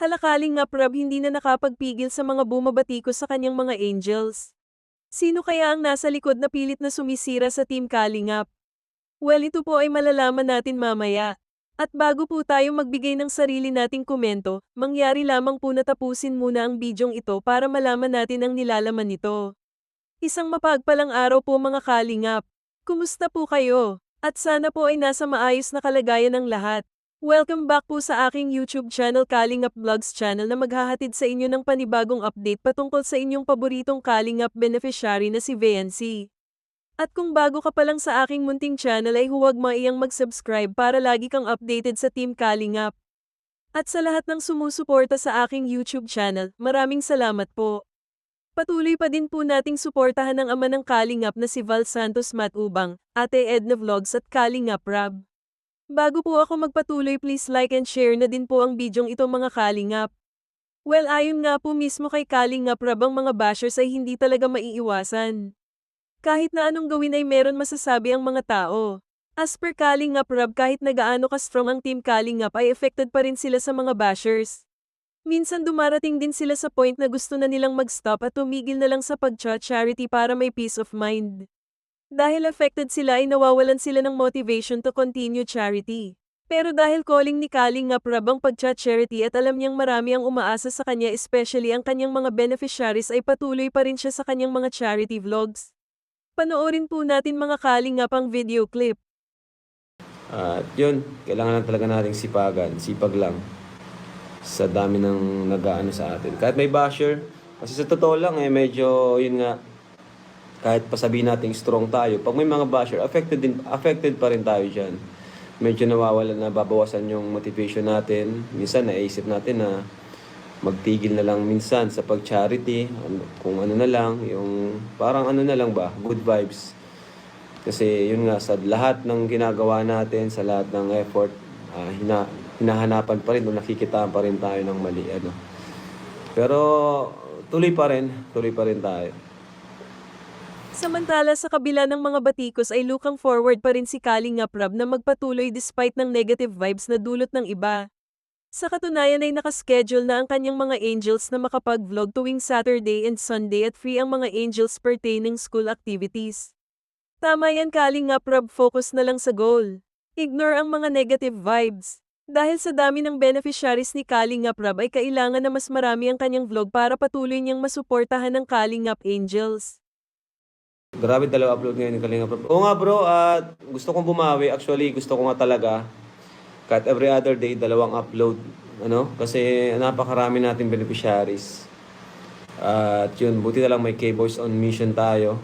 Halakaling nga prab hindi na nakapagpigil sa mga bumabatikos sa kanyang mga angels. Sino kaya ang nasa likod na pilit na sumisira sa Team Kalingap? Well ito po ay malalaman natin mamaya. At bago po tayo magbigay ng sarili nating komento, mangyari lamang po na tapusin muna ang bidyong ito para malaman natin ang nilalaman nito. Isang mapagpalang araw po mga Kalingap. Kumusta po kayo? At sana po ay nasa maayos na kalagayan ng lahat. Welcome back po sa aking YouTube channel Kalingap Vlogs channel na maghahatid sa inyo ng panibagong update patungkol sa inyong paboritong Kalingap beneficiary na si VNC. At kung bago ka pa lang sa aking munting channel ay huwag maiyang mag-subscribe para lagi kang updated sa Team Kalingap. At sa lahat ng sumusuporta sa aking YouTube channel, maraming salamat po. Patuloy pa din po nating suportahan ang ama ng Kalingap na si Val Santos Matubang, Ate Edna Vlogs at Kalingap Rab. Bago po ako magpatuloy please like and share na din po ang bidyong ito mga Kalingap. Well ayon nga po mismo kay Kalingap Rab ang mga bashers ay hindi talaga maiiwasan. Kahit na anong gawin ay meron masasabi ang mga tao. As per Kalingap Rab kahit nagaano ka-strong ang team Kalingap ay affected pa rin sila sa mga bashers. Minsan dumarating din sila sa point na gusto na nilang mag-stop at tumigil na lang sa pag-charity para may peace of mind. Dahil affected sila ay nawawalan sila ng motivation to continue charity. Pero dahil calling ni Kaling nga prabang pagcha-charity at alam niyang marami ang umaasa sa kanya especially ang kanyang mga beneficiaries ay patuloy pa rin siya sa kanyang mga charity vlogs. Panoorin po natin mga Kaling nga pang video clip. At yun, kailangan lang talaga nating sipagan, sipag lang. Sa dami ng nag-aano sa atin. Kahit may basher, kasi sa totoo lang eh, medyo yun nga, kahit pasabihin nating strong tayo, pag may mga basher, affected, din, affected pa rin tayo dyan. Medyo nawawala na babawasan yung motivation natin. Minsan naisip natin na magtigil na lang minsan sa pag-charity, ano, kung ano na lang, yung parang ano na lang ba, good vibes. Kasi yun nga, sa lahat ng ginagawa natin, sa lahat ng effort, ah, hina, hinahanapan pa rin o nakikitaan pa rin tayo ng mali. Ano. Pero tuloy pa rin, tuloy pa rin tayo. Samantala sa kabila ng mga batikos ay looking forward pa rin si Kaling Prab na magpatuloy despite ng negative vibes na dulot ng iba. Sa katunayan ay nakaschedule na ang kanyang mga angels na makapag-vlog tuwing Saturday and Sunday at free ang mga angels pertaining school activities. Tama yan Kaling Prab focus na lang sa goal. Ignore ang mga negative vibes. Dahil sa dami ng beneficiaries ni Kalingap Rab ay kailangan na mas marami ang kanyang vlog para patuloy niyang masuportahan ng Kalingap Angels. Grabe dalawa upload ngayon ni Kalinga Prab. Oo nga bro, at gusto kong bumawi. Actually, gusto ko nga talaga. Kahit every other day, dalawang upload. Ano? Kasi napakarami nating beneficiaries. At yun, buti na lang may K-Boys on mission tayo.